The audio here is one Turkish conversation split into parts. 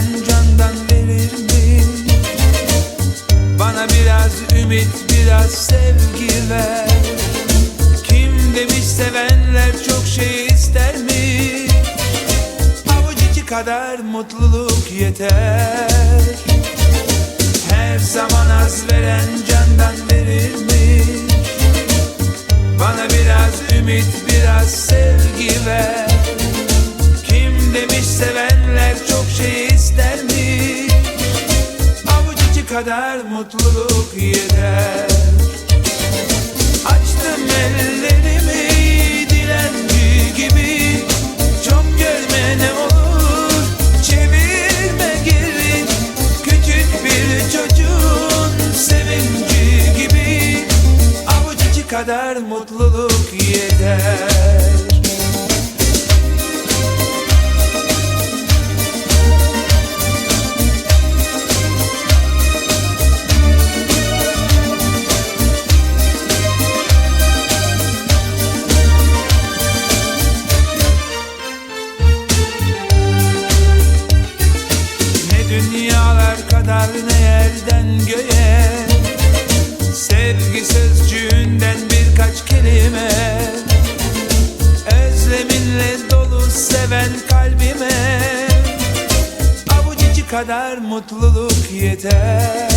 ben candan verirdim Bana biraz ümit biraz sevgi ver. Kim demiş sevenler çok şey ister mi? Avuç kadar mutluluk yeter. Her zaman az veren candan verirmiş Bana biraz ümit biraz sevgi ver. Kim demiş seven kadar mutluluk yeter Açtım ellerimi dilenci gibi. Çok görme ne olur çevirme geri. Küçük bir çocuğun sevinci gibi. Avuç içi kadar mutluluk yeter kadar ne yerden göğe. Sevgi sözcüğünden birkaç kelime. Özleminle dolu seven kalbime. Avuç içi kadar mutluluk yeter.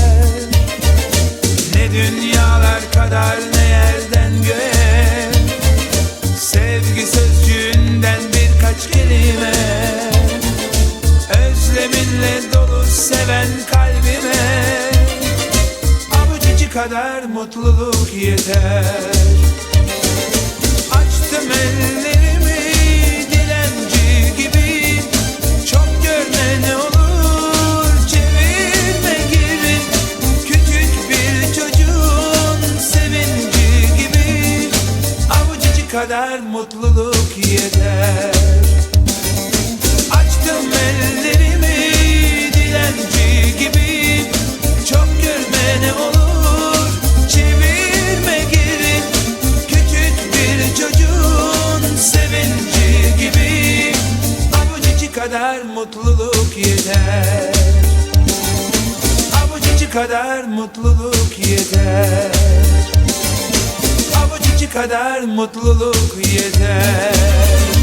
Ne dünyalar kadar ne yerden göğe. Sevgi sözcüğünden birkaç kelime. Özleminle dolu seven kalbime. İçi kadar mutluluk yeter. Açtım ellerimi dilenci gibi. Çok görme ne olur çevirme geri. Küçük bir çocuğun sevinci gibi. İçi kadar mutluluk yeter. Açtım ellerimi kadar mutluluk yeter. İçi kadar mutluluk yeter. İçi kadar mutluluk yeter